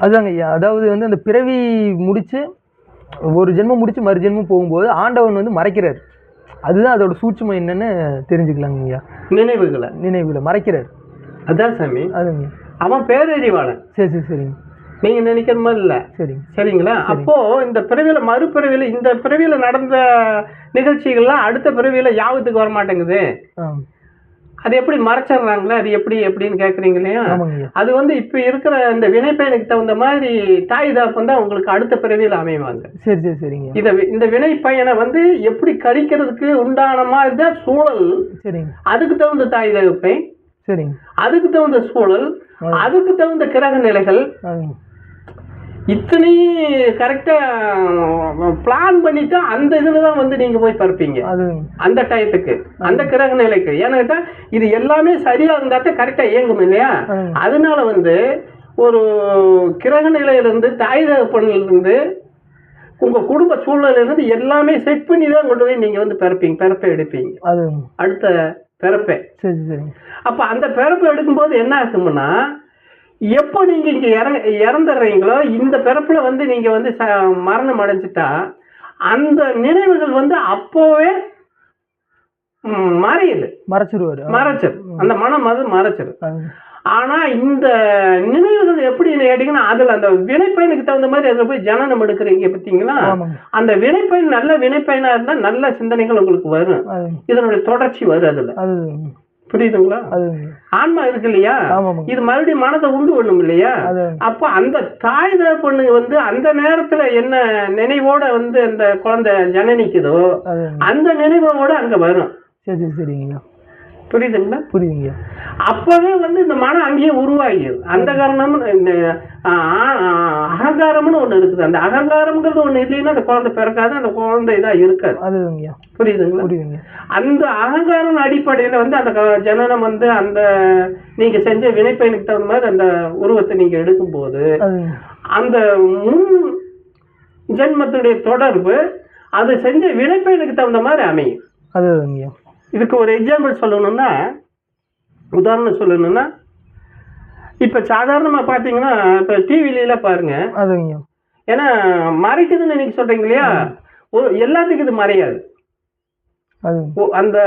அதுதாங்க ஐயா. அதாவது வந்து அந்த பிறவி முடிச்சு ஒரு ஜென்மம் முடிச்சு மறு ஜென்மம் போகும்போது ஆண்டவன் வந்து மறைக்கிறார். அதுதான் அதோட சூட்சுமம் என்னன்னு தெரிஞ்சுக்கலாங்க ஐயா. நினைவுகளை. நினைவுல மறைக்கிறார். அதான் சாமி. அதுங்க. அவன் பேரறிவாளன். சரி சரி சரிங்க. நீங்க நினைக்கிற மாதிரி இல்ல. சரிங்க. சரிங்களா? அப்போ இந்த பிறவியில மறுபிறவியில இந்த பிறவியில நடந்த நிகழ்ச்சிகள்லாம் அடுத்த பிறவியில யாபத்துக்கு வர மாட்டேங்குது ஆ அது எப்படி மறைச்சிடுறாங்களே அது எப்படி எப்படின்னு கேக்குறீங்க இல்லையா? அது வந்து இப்ப இருக்கிற இந்த வினைப்பயனுக்கு தகுந்த மாதிரி தாய் தாப்பம் தான் உங்களுக்கு அடுத்த பிறவியில அமைவாங்க. சரி சரி சரிங்க இத இந்த வினைப்பயனை வந்து எப்படி கழிக்கிறதுக்கு உண்டான மாதிரி தான் சூழல். சரிங்க. அதுக்கு தகுந்த தாய் தகப்பை சரிங்க. அதுக்கு தகுந்த சூழல். அதுக்கு தகுந்த கிரக நிலைகள். அதுங்க இத்தனையும் கரெக்டா பிளான் பண்ணிட்டு அந்த இதுல தான் வந்து நீங்க போய் பறப்பீங்க அந்த டயத்துக்கு அந்த கிரக நிலைக்கு. ஏன்னு கேட்டா இது எல்லாமே சரியா இருந்தா தான் கரெக்டா இயங்கும் இல்லையா? அதனால வந்து ஒரு கிரக நிலையிலிருந்து தாய் தகப்பனில இருந்து உங்க குடும்ப சூழ்நிலையில இருந்து எல்லாமே செட் பண்ணி தான் கொண்டு போய் நீங்க வந்து பிறப்பீங்க பிறப்பை எடுப்பீங்க. அடுத்த பிறப்பை. சரி சரிங்க அப்ப அந்த பிறப்பு எடுக்கும்போது என்ன ஆகும்னா எப்போ நீங்க இங்க இறங்க இறந்துடுறீங்களோ இந்த பிறப்புல வந்து நீங்க வந்து ச- மரணம் அடைஞ்சிட்டா அந்த நினைவுகள் வந்து அப்போவே மறையுது மறைச்சிருவாரு. மறைச்சிரு. அந்த மனம் அது மறைச்சிரு. ஆனா இந்த நினைவுகள் எப்படி கேட்டீங்கன்னா அதுல அந்த வினைப்பயனுக்கு தகுந்த மாதிரி அதுல போய் ஜனனம் எடுக்கிறீங்க பார்த்தீங்களா அந்த வினைப்பயன் நல்ல வினைப்பயனா இருந்தா நல்ல சிந்தனைகள் உங்களுக்கு வரும். இதனுடைய தொடர்ச்சி வரும் அதுல. புரியுதுங்களா? ஆன்மா இருக்கு இல்லையா? இது மறுபடியும் மனதை உண்டு பண்ணும் இல்லையா? அப்ப அந்த தாய் தகப்பனுக்கு வந்து அந்த நேரத்துல என்ன நினைவோட வந்து அந்த குழந்தை ஜனனிக்குதோ அந்த நினைவோட அங்க வரும். சரி சரிங்க புரியுதுங்களா? புரியுதுங்க. அப்பவே வந்து இந்த மனம் அங்கேயே உருவாகிடும் அந்த காரணம்னு இந்த அகங்காரம்னு ஒண்ணு இருக்குது. அந்த அகங்காரம்ங்கிறது ஒண்ணு இல்லைன்னா அந்த குழந்தை பிறக்காது அந்த குழந்தை இதா இருக்காது. அதுங்க புரியுதுங்களா? புரியுதுங்க. அந்த அகங்காரம் அடிப்படையில வந்து அந்த ஜனனம் வந்து அந்த நீங்க செஞ்ச வினைப்பயனுக்கு தகுந்த மாதிரி அந்த உருவத்தை நீங்க எடுக்கும்போது அந்த முன் ஜென்மத்துடைய தொடர்பு அது செஞ்ச வினைப்பயனுக்கு தகுந்த மாதிரி அமையும். அதுங்க இதுக்கு ஒரு எக்ஸாம்பிள் சொல்லணும்னா உதாரணம் சொல்லணும்னா இப்ப சாதாரணமா பாத்தீங்கன்னா இப்ப டிவிலாம் பாருங்க. அதுங்க. ஏன்னா மறைக்குதுன்னு நீங்க சொல்றீங்க இல்லையா? ஒரு எல்லாத்துக்கும் இது மறையாது. அந்த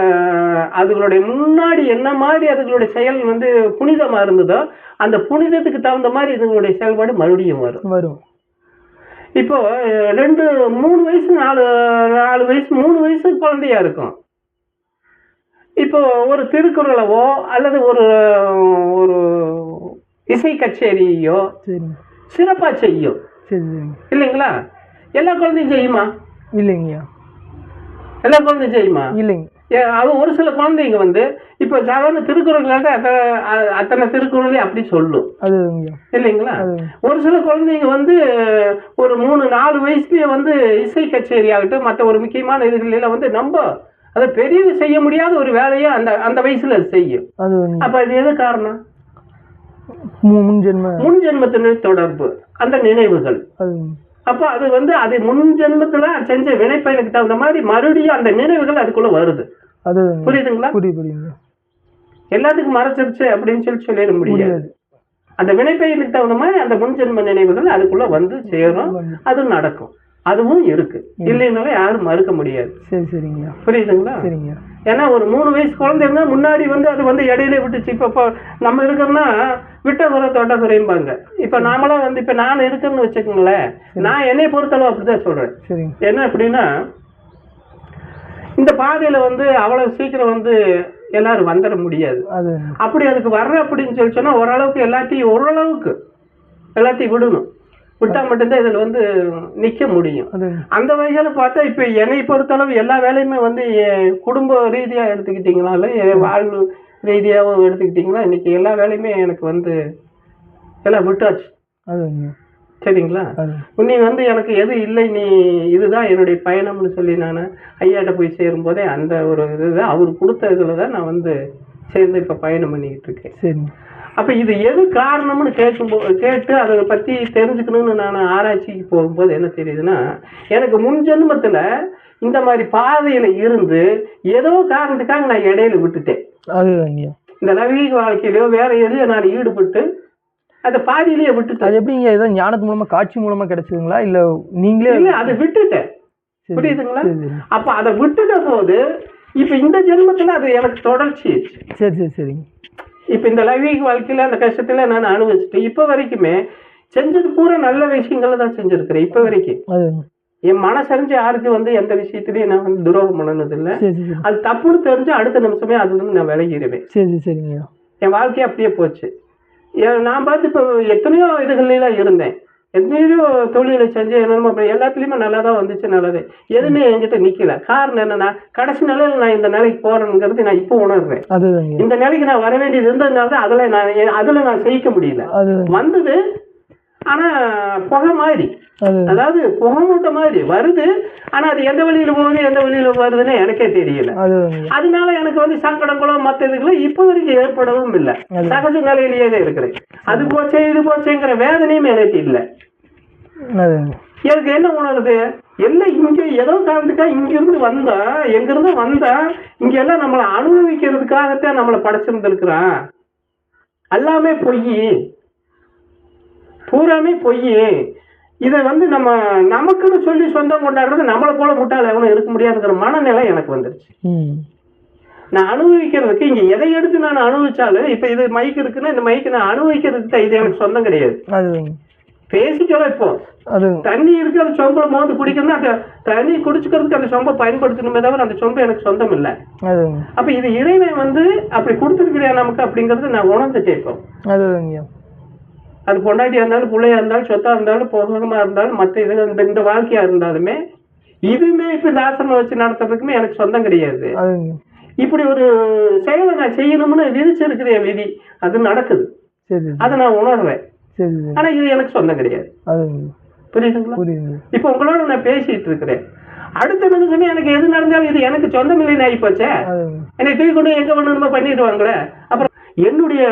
அதுகளுடைய முன்னாடி என்ன மாதிரி அதுகளுடைய செயல் வந்து புனிதமா இருந்ததோ அந்த புனிதத்துக்கு தகுந்த மாதிரி இதுங்களுடைய செயல்பாடு மறுபடியும் வரும். வரும். இப்போ ரெண்டு மூணு வயசு நாலு நாலு வயசு மூணு வயசு குழந்தையா இருக்கும். இப்போ ஒரு திருக்குறளவோ அல்லது ஒரு ஒரு இசை கச்சேரியோ சரிங்க. சிறப்பா செய்யும். இல்லைங்களா? எல்லா குழந்தையும் செய்யுமா? இல்லைங்கய்யா. எல்லா குழந்தையும் செய்யுமா? இல்லைங்க. அது ஒரு சில குழந்தைங்க வந்து இப்போ சாதாரண திருக்குறள்களாக அத்தனை அத்தனை திருக்குறளையும் அப்படி சொல்லும். இல்லைங்களா? ஒரு சில குழந்தைங்க வந்து ஒரு மூணு நாலு வயசுலயே வந்து இசை கச்சேரி ஆகட்டும் மற்ற ஒரு முக்கியமான இதுகளில வந்து நம்ம அதை பெரிய செய்ய முடியாத ஒரு வேலையை அந்த அந்த வயசுல அது செய்யும். அப்ப அது எது காரணம்? முன் ஜென்ம முன் ஜென்மத்தினுடைய தொடர்பு அந்த நினைவுகள். அப்ப அது வந்து அது முன் ஜென்மத்துல செஞ்ச வினைப்பயனுக்கு தகுந்த மாதிரி மறுபடியும் அந்த நினைவுகள் அதுக்குள்ள வருது. அதுங்க புரியுதுங்களா? புரியுது. புரியுதுங்க எல்லாத்துக்கும் மறைச்சிருச்சு அப்படின்னு சொல்லி சொல்லிட முடியாது. அந்த வினைப்பயனுக்கு தகுந்த மாதிரி அந்த முன்ஜென்ம நினைவுகள் அதுக்குள்ள வந்து சேரும். அது நடக்கும். அதுவும் இருக்கு. இல்லைன்னாலும் யாரும் மறுக்க முடியாது. சரி சரிங்கய்யா புரியுதுங்களா? சரிங்க. ஏன்னா ஒரு மூணு வயசு குழந்தை இருந்தா முன்னாடி வந்து அது வந்து இடையில விட்டுச்சு. இப்ப இப்போ நம்ம இருக்கோம்னா விட்ட குறை தொட்ட குறையும்பாங்க இப்ப நாமளாம் வந்து இப்ப நான் இருக்கேன்னு வச்சுக்கோங்களேன். நான் என்னை பொறுத்தளவு அப்படிதான் சொல்றேன். சரிங்க என்ன அப்படின்னா இந்த பாதையில வந்து அவ்வளவு சீக்கிரம் வந்து எல்லாரும் வந்துட முடியாது. அப்படி அதுக்கு வர்ற அப்படின்னு சொல்லி சொன்னா ஓரளவுக்கு எல்லாத்தையும் ஓரளவுக்கு எல்லாத்தையும் விடணும். விட்டா மட்டும்தான் இதுல வந்து நிக்க முடியும். அந்த வகையில பார்த்தா இப்ப என்னை பொறுத்தளவு எல்லா வேலையுமே வந்து குடும்ப ரீதியா எடுத்துக்கிட்டீங்களா? இல்ல என் வாழ்வு ரீதியாவும் எடுத்துக்கிட்டீங்களா? இன்னைக்கு எல்லா வேலையுமே எனக்கு வந்து எல்லாம் விட்டாச்சு. சரிங்களா? நீ வந்து எனக்கு எது இல்லை நீ இதுதான் என்னுடைய பயணம்னு சொல்லி நான் ஐயாட்ட போய் சேரும்போதே அந்த ஒரு இதுதான் அவர் கொடுத்த இதுல தான் நான் வந்து சேர்ந்து இப்ப பயணம் பண்ணிக்கிட்டு இருக்கேன். சரிங்க. அப்ப இது எது காரணம்னு கேட்கும்போது கேட்டு அதை பத்தி தெரிஞ்சுக்கணும்னு நான் ஆராய்ச்சிக்கு போகும்போது என்ன தெரியுதுன்னா எனக்கு முன் ஜென்மத்துல இந்த மாதிரி பாதையில இருந்து ஏதோ காரணத்துக்காக நான் இடையில விட்டுட்டேன். அதுதாங்கய்யா இந்த லவீக வாழ்க்கையிலயோ வேற எதுலயோ நான் ஈடுபட்டு அதை பாதியிலேயே விட்டுட்டேன். அது எப்படிங்க? ஏதாவது ஞானத்து மூலமா காட்சி மூலமா கிடைச்சதுங்களா? இல்ல நீங்களே இல்ல அதை விட்டுட்டேன். புரியுதுங்களா. அப்ப அதை விட்டுட்ட போது இப்ப இந்த ஜென்மத்துல அது எனக்கு தொடர்ச்சி சரி சரி சரிங்க. இப்ப இந்த லைவிக் வாழ்க்கையில அந்த கஷ்டத்துல நான் அனுபவிச்சுட்டு இப்ப வரைக்குமே செஞ்சது பூரா நல்ல விஷயங்களை தான் செஞ்சிருக்கிறேன் இப்ப வரைக்கும். அது. என் மனசறிஞ்சு யாருக்கு வந்து எந்த விஷயத்திலயும் நான் வந்து துரோகம் பண்ணனது இல்ல அது தப்புன்னு தெரிஞ்சு அடுத்த நிமிஷமே அதுல இருந்து நான் விலகிடுவேன் சரி சரி சரிங்க என் வாழ்க்கை அப்படியே போச்சு. நான் பார்த்து இப்போ எத்தனையோ இதுகள்லாம் இருந்தேன். எத்தனையோ தொழிலை செஞ்சு என்னென்னமோ எல்லாத்துலேயுமே நல்லா தான் வந்துச்சு நல்லது. எதுவுமே என்கிட்ட நிற்கல காரணம் என்னன்னா கடைசி நிலையில் நான் இந்த நிலைக்கு போறேங்கிறது நான் இப்போ உணர்றேன். இந்த நிலைக்கு நான் வர வேண்டியது இருந்ததுனால தான் அதில் நான் அதுல நான் ஜெயிக்க முடியல. வந்தது ஆனா புகை மாதிரி. அது. அதாவது புகை மூட்டை மாதிரி வருது ஆனா அது எந்த வழியில போகுது எந்த வழியில வருதுன்னு எனக்கே தெரியல. அதனால எனக்கு வந்து சங்கடங்களோ மற்ற இதுகளோ இப்போ வரைக்கும் ஏற்படவும் இல்லை. சகஜ நிலையிலேயே தான் இருக்கிறேன். அது போச்சே இது போச்சேங்கிற வேதனையும் எனக்கு இல்லை. எனக்கு என்ன உணருது எல்லாம் இங்க ஏதோ காரணத்துக்கா இங்க இருந்து வந்தா எங்க இருந்து வந்தா இங்க எல்லாம் நம்மளை அனுபவிக்கிறதுக்காகத்தான் நம்மளை படைச்சிருந்துருக்கிறான். எல்லாமே பொய். பூராமே பொய் இதை வந்து நம்ம நமக்குன்னு சொல்லி சொந்தம் கொண்டாடுறது நம்மளை போல முட்டாள் எவனும் இருக்க முடியாதுங்கிற மனநிலை எனக்கு வந்துருச்சு. நான் அனுபவிக்கிறதுக்கு இங்க எதை எடுத்து நான் அனுபவிச்சாலும் இப்ப இது மைக் இருக்குன்னா இந்த மைக் நான் அனுபவிக்கிறதுக்கு இது எனக்கு சொந்தம் கிடையாது. பேசிக்கலாம் இப்போ. தண்ணி இருக்கு அந்த சொம்புல மோந்து குடிக்கணும்னா அந்த தண்ணி குடிச்சுக்கிறதுக்கு அந்த சொம்பை பயன்படுத்தணுமே தவிர அந்த சொம்பு எனக்கு சொந்தம் இல்லை. அப்ப இது இறைவன் வந்து அப்படி கொடுத்துருக்கிறியா நமக்கு அப்படிங்கறது நான் உணர்ந்துட்டேன் இப்போ. அது பொண்டாட்டியா இருந்தாலும் பிள்ளையா இருந்தாலும் சொத்தா இருந்தாலும் பொருளமா இருந்தாலும் மற்ற இது இந்த இந்த வாழ்க்கையா இருந்தாலுமே இதுவுமே இப்ப ஆசிரமம் வச்சு நடத்துறதுக்குமே எனக்கு சொந்தம் கிடையாது. இப்படி ஒரு செயலை நான் செய்யணும்னு விதிச்சிருக்கிற என் விதி அது நடக்குது. அதை நான் உணர்றேன். ஆனா இது எனக்கு சொந்தம் கிடையாது. புரியுதுங்களா? புரியுதுங்க. இப்போ உங்களோட நான் பேசிட்டு இருக்கிறேன். அடுத்த நிமிஷமே எனக்கு எது நடந்தாலும் இது எனக்கு சொந்தம் இல்லைன்னு ஆகி போச்சே என்னை தூக்கி கொண்டு எங்க வேணுமோ பண்ணிடுவாங்களே அப்புறம் என்னுடைய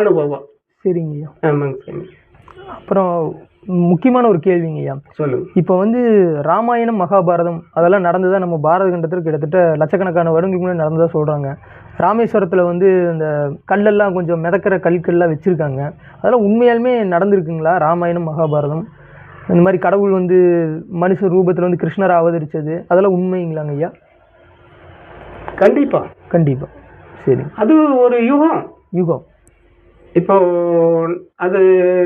அனுபவம். சரிங்க ஐயா ஆமாங்க சாமி. அப்புறம் முக்கியமான ஒரு கேள்விங்க ஐயா சொல்லுங்க. இப்போ வந்து ராமாயணம் மகாபாரதம் அதெல்லாம் நடந்ததா நம்ம பாரத கண்டத்தில் கிட்டத்தட்ட லட்சக்கணக்கான வருடங்களுக்கு முன்னாடி நடந்ததா சொல்கிறாங்க ராமேஸ்வரத்தில் வந்து இந்த கல்லெல்லாம் கொஞ்சம் மிதக்கிற கல்கள்லாம் வச்சுருக்காங்க. அதெல்லாம் உண்மையாலுமே நடந்திருக்குங்களா? ராமாயணம் மகாபாரதம்? இந்த மாதிரி கடவுள் வந்து மனுஷ ரூபத்தில் வந்து கிருஷ்ணரை அவதரிச்சது அதெல்லாம் உண்மைங்களாங்க ஐயா கண்டிப்பா. கண்டிப்பாக சரி அது ஒரு யுகம். யுகம். இப்போ அது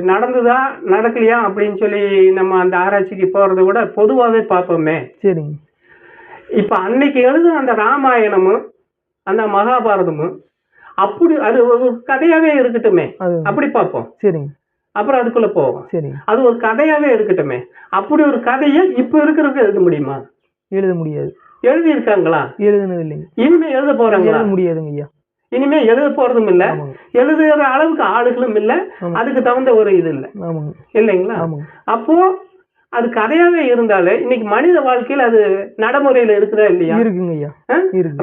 நடந்ததா நடக்கலையா அப்படின்னு சொல்லி நம்ம அந்த ஆராய்ச்சிக்கு போறதை விட பொதுவாகவே பார்ப்போமே. சரிங்க. இப்ப அன்னைக்கு எழுதுன அந்த ராமாயணமும் அந்த மகாபாரதமும் அப்படி அது ஒரு கதையாவே இருக்கட்டுமே. அப்படி பார்ப்போம். சரிங்க. அப்புறம் அதுக்குள்ள போவோம். சரிங்க அது ஒரு கதையாவே இருக்கட்டுமே. அப்படி ஒரு கதையை இப்ப இருக்கிறவங்க எழுத முடியுமா? எழுத முடியாது. எழுதி இருக்காங்களா எழுதுனது இல்லைங்க. இனிமே எழுத போறாங்களா? எழுத முடியாதுங்க ஐயா. இனிமே எழுத போறதும் இல்ல. எழுதுகிற அளவுக்கு ஆளுகளும் இல்ல. அதுக்கு தகுந்த ஒரு இது இல்ல. இல்லைங்களா? அப்போ அது கதையாவே இருந்தாலே இன்னைக்கு மனித வாழ்க்கையில அது நடைமுறையில இருக்குதா இல்லையா? இருக்குங்க ஐயா.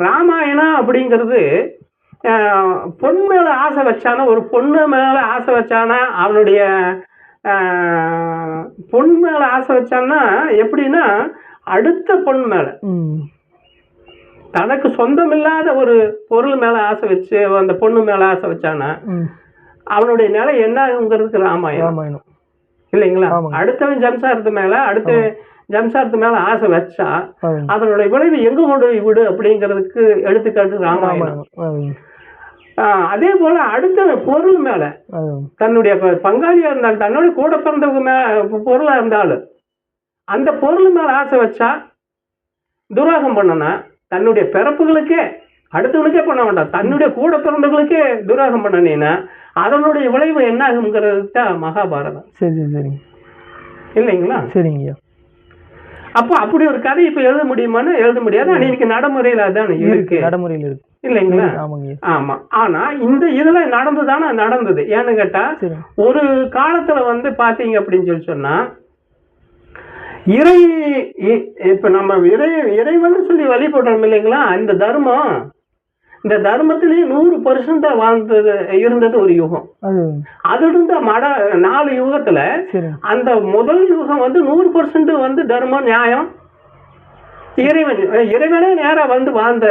ராமாயணம் அப்படிங்கிறது பொன் மேல ஆசை வச்சானா ஒரு பொண்ணு மேல ஆசை வச்சானா அவனுடைய பொன் மேல ஆசை வச்சான்னா எப்படின்னா அடுத்த பொன் மேல. தனக்கு சொந்தம் இல்லாத ஒரு பொருள் மேல ஆசை வச்சு அந்த பொண்ணு மேல ஆசை வச்சானா அவனுடைய நிலை என்னங்கிறதுக்கு ராமாயணம். ராமாயணம். இல்லைங்களா. அடுத்தவன் ஜம்சாரத்து மேல அடுத்த ஜம்சாரத்து மேல ஆசை வச்சா அதனுடைய விளைவு எங்க கொண்டு போய் விடு அப்படிங்கிறதுக்கு எடுத்துக்காட்டு ராமாயணம். அதே போல அடுத்த பொருள் மேல தன்னுடைய பங்காளியா இருந்தாலும் தன்னுடைய கூட பிறந்தவங்க மே பொருளா இருந்தாலும் அந்த பொருள் மேல ஆசை வச்சா துரோகம் பண்ணனா தன்னுடைய பிறப்புகளுக்கே அடுத்தவனுக்கே பண்ண வேண்டாம். தன்னுடைய கூட பிறந்தவங்களுக்கே துரோகம் பண்ணனீன்னா அதனுடைய விளைவு என்ன ஆகுங்கிறது தான் மகாபாரதம். சரி சரி இல்லைங்களா? சரிங்க ஐயா அப்போ அப்படி ஒரு கதை இப்ப எழுத முடியுமான்னு எழுத முடியாது. ஆனா இன்னைக்கு நடைமுறையில அதான் இருக்கு நடைமுறையில் இருக்கு. இல்லைங்களா? ஆமா. ஆனா இந்த இதுல நடந்துதானே நடந்தது. ஏன்னு கேட்டா ஒரு காலத்துல வந்து பாத்தீங்க அப்படின்னு சொல்லி சொன்னா இறை இப்ப நம்ம இறை இறைவன் சொல்லி வழிபடுறோம் இல்லைங்களா? இந்த தர்மம் இந்த தர்மத்திலேயே நூறு பர்சன்டா வாழ்ந்தது இருந்தது ஒரு யுகம். அது. இருந்த மட நாலு யுகத்துல அந்த முதல் யுகம் வந்து நூறு பர்சன்ட் வந்து தர்மம் நியாயம். இறைவன் இறைவனே நேரா வந்து வாழ்ந்த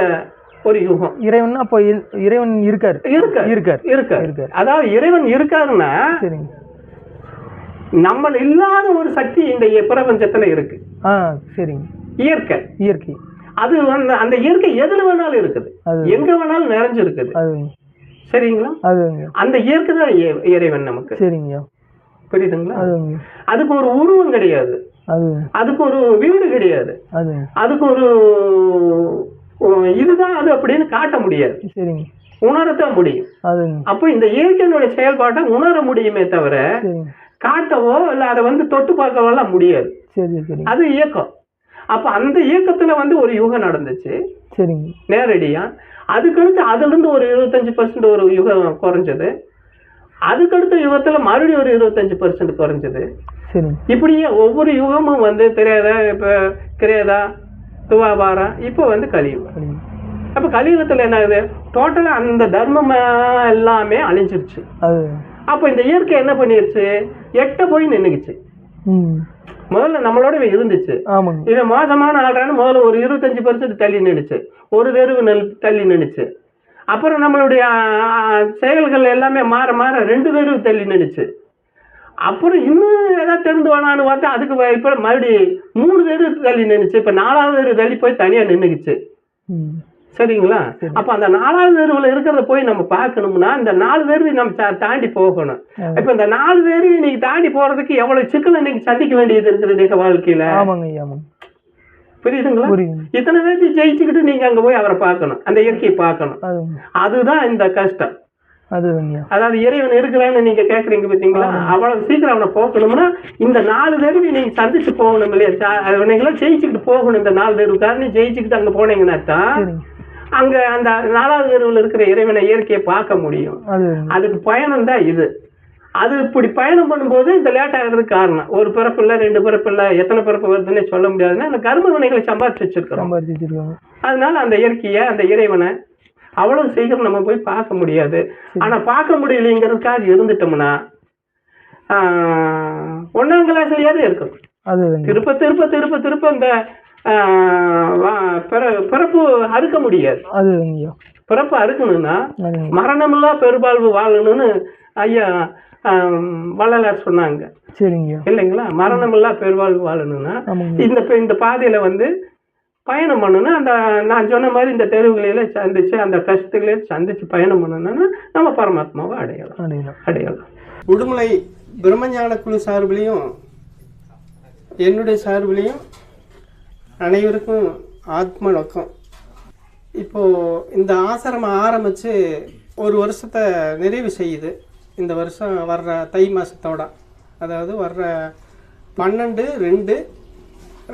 ஒரு யுகம். இறைவன் அப்போ இறைவன் இருக்காரு. இருக்க இருக்கார். இருக்க இருக்கார். அதாவது இறைவன் இருக்காருன்னா சரிங்க. நம்ம இல்லாத ஒரு சக்தி இந்த பிரபஞ்சத்துல இருக்கு. ஆ சரிங்க. இயற்கை. இயற்கை. அது வந்து அந்த இயற்கை எதுல வேணாலும் இருக்குது. எங்க வேணாலும் நிறைஞ்சு இருக்குது சரிங்களா? அந்த இயற்கை தான் இறை- இறைவன் நமக்கு. சரிங்கய்யா. புரியுதுங்களா? அதுக்கு ஒரு உருவம் கிடையாது. அது அதுக்கு ஒரு வீடு கிடையாது. அதுக்கு ஒரு இதுதான் அது அப்படின்னு காட்ட முடியாது. சரிங்க. உணரத்தான் முடியும். அப்போ இந்த இயற்கையினுடைய செயல்பாட்டை உணர முடியுமே தவிர காட்டவோ இல்லை அதை வந்து தொட்டு பார்க்கவோ எல்லாம் முடியாது. சரி அது இயக்கம். அப்போ அந்த இயக்கத்துல வந்து ஒரு யுகம் நடந்துச்சு. சரிங்க. நேரடியா. அதுக்கடுத்து அதுலேருந்து ஒரு இருபத்தஞ்சு பர்சன்ட் ஒரு யுகம் குறைஞ்சது. அதுக்கடுத்த யுகத்துல மறுபடியும் ஒரு இருபத்தஞ்சு பர்சன்ட் குறைஞ்சது. இப்படியே ஒவ்வொரு யுகமும் வந்து திரேதா இப்போ கிரேதா துவாபாரம் இப்போ வந்து கலியுகம். அப்போ கலியுகத்தில் என்ன ஆகுது? டோட்டலாக அந்த தர்மம் எல்லாமே அழிஞ்சிருச்சு. அப்போ இந்த இயற்கை என்ன பண்ணிருச்சு? எட்ட போய் நின்றுக்குச்சு முதல்ல நம்மளோட இருந்துச்சு. இவன் மோசமான ஆள்றான்னு முதல்ல ஒரு இருபத்தஞ்சு பர்சன்ட் தள்ளி நின்றுச்சு ஒரு தெருவு நெல் தள்ளி நின்றுச்சு அப்புறம் நம்மளுடைய செயல்கள் எல்லாமே மாற மாற ரெண்டு தெருவு தள்ளி நின்றுச்சு அப்புறம் இன்னும் ஏதாவது தெரிந்து வேணான்னு பார்த்தா அதுக்கு இப்போ மறுபடி மூணு தெரு தள்ளி நின்றுச்சு இப்போ நாலாவது தெரு தள்ளி போய் தனியாக நின்றுக்குச்சு சரிங்களா? சரி. அப்போ அந்த நாலாவது தெருவில் இருக்கிறத போய் நம்ம பார்க்கணும்னா இந்த நாலு தெருவை நம்ம தாண்டி போகணும். இப்போ இந்த நாலு தெருவை இன்னைக்கு தாண்டி போறதுக்கு எவ்வளவு சிக்கல் இன்னைக்கு சந்திக்க வேண்டியது இருக்குது எங்க வாழ்க்கையில? புரியுதுங்களா? இத்தனை பேர்த்து ஜெயிச்சுக்கிட்டு நீங்க அங்க போய் அவரை பார்க்கணும் அந்த இயற்கையை பார்க்கணும். அதுதான் இந்த கஷ்டம். அதாவது இறைவன் இருக்கிறான்னு நீங்க கேக்குறீங்க பாத்தீங்களா? அவ்வளவு சீக்கிரம் அவனை போக்கணும்னா இந்த நாலு தெருவை நீங்க சந்திச்சு போகணும் இல்லையா? நீங்களாம் ஜெயிச்சுக்கிட்டு போகணும் இந்த நாலு தெருவு காரணம் ஜெயிச்சுக்கிட்டு அங்க போனீங்கன்னா தான் அங்க அந்த நாலாவது தெருவில் இருக்கிற இறைவனை இயற்கையை பார்க்க முடியும். அதுக்கு பயணம் தான் இது. அது இப்படி பயணம் பண்ணும்போது இந்த லேட் ஆகிறதுக்கு காரணம். ஒரு பிறப்பு இல்லை ரெண்டு பிறப்பு இல்லை எத்தனை பிறப்பு வருதுன்னு சொல்ல முடியாதுன்னா அந்த கர்ம வினைகளை சம்பாதிச்சு வச்சிருக்கிறோம். அதனால அந்த இயற்கையை அந்த இறைவனை அவ்வளவு சீக்கிரம் நம்ம போய் பார்க்க முடியாது. ஆனா பார்க்க முடியலைங்கிறதுக்காக இருந்துட்டோம்னா ஆஹ், ஒண்ணாம் கிளாஸ்லயாவது இருக்கும் திருப்ப திருப்ப திருப்ப திருப்ப இந்த பிறப்பு அறுக்க முடியாது. அதுங்க ஐயா பிறப்பு அறுக்கணும்னா மரணமில்லா பெருவாழ்வு வாழணும்னு ஐயா வள்ளலார் சொன்னாங்க. சரிங்க இல்லைங்களா? மரணமில்லா பெருவாழ்வு வாழணும்னா இந்த இப்ப இந்த பாதையில வந்து பயணம் பண்ணணும்னா அந்த நான் சொன்ன மாதிரி இந்த தெருவுகளில சந்திச்சு அந்த கஷ்டங்களை சந்திச்சு பயணம் பண்ணணும்னா நம்ம பரமாத்மாவை அடையலாம். அடையலாம். அடையலாம். உடுமலை பிரம்மஞான குழு சார்பிலையும் என்னுடைய சார்பிலையும் அனைவருக்கும் ஆத்ம நோக்கம் இப்போது இந்த ஆசிரமம் ஆரம்பித்து ஒரு வருஷத்தை நிறைவு செய்யுது. இந்த வருஷம் வர்ற தை மாதத்தோட அதாவது வர்ற பன்னெண்டு ரெண்டு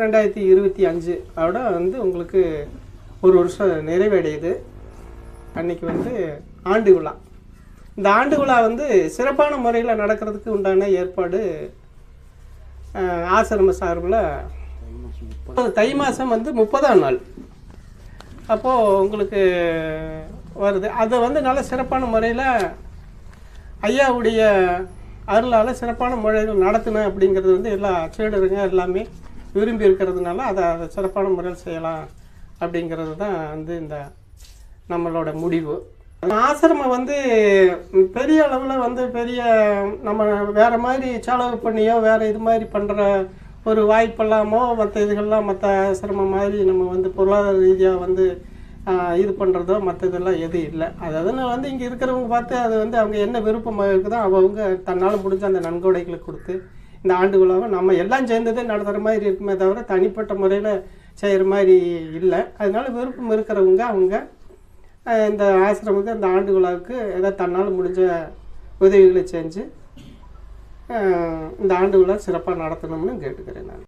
ரெண்டாயிரத்தி இருபத்தி அஞ்சு அதோட வந்து உங்களுக்கு ஒரு வருஷம் நிறைவடையுது. அன்னைக்கு வந்து ஆண்டு விழா. இந்த ஆண்டு விழா வந்து சிறப்பான முறையில் நடக்கிறதுக்கு உண்டான ஏற்பாடு ஆசிரம சார்பில் தை மாதம் வந்து முப்பதாம் நாள். அப்போது உங்களுக்கு வருது. அதை வந்து நல்ல சிறப்பான முறையில் ஐயாவுடைய அருளால் சிறப்பான முறையில் நடத்தணும் அப்படிங்கிறது வந்து எல்லா சீடருங்க எல்லாமே விரும்பி இருக்கிறதுனால அதை அதை சிறப்பான முறையில் செய்யலாம் அப்படிங்கிறது தான் வந்து இந்த நம்மளோட முடிவு. ஆசிரமம் வந்து பெரிய அளவில் வந்து பெரிய நம்ம வேற மாதிரி செலவு பண்ணியோ வேறு இது மாதிரி பண்ணுற ஒரு வாய்ப்பெல்லாமோ மற்ற இதுகள்லாம் மற்ற ஆசிரமம் மாதிரி நம்ம வந்து பொருளாதார ரீதியாக வந்து இது பண்ணுறதோ மற்ற இதெல்லாம் எதுவும் இல்லை. அதாவது நான் வந்து இங்கே இருக்கிறவங்க பார்த்து அது வந்து அவங்க என்ன விருப்பமாக இருக்குதோ அவங்க தன்னால் முடிஞ்ச அந்த நன்கொடைகளை கொடுத்து இந்த ஆண்டு விழாவை நம்ம எல்லாம் சேர்ந்ததே நடத்துகிற மாதிரி இருக்குமே தவிர தனிப்பட்ட முறையில் செய்கிற மாதிரி இல்லை. அதனால விருப்பம் இருக்கிறவங்க அவங்க இந்த ஆசிரமத்துக்கு இந்த ஆண்டு விழாவுக்கு ஏதாவது தன்னால் முடிஞ்ச உதவிகளை செஞ்சு இந்த ஆண்டு சிறப்பாக நடத்தணும்னு கேட்டுக்கிறேன் நான்.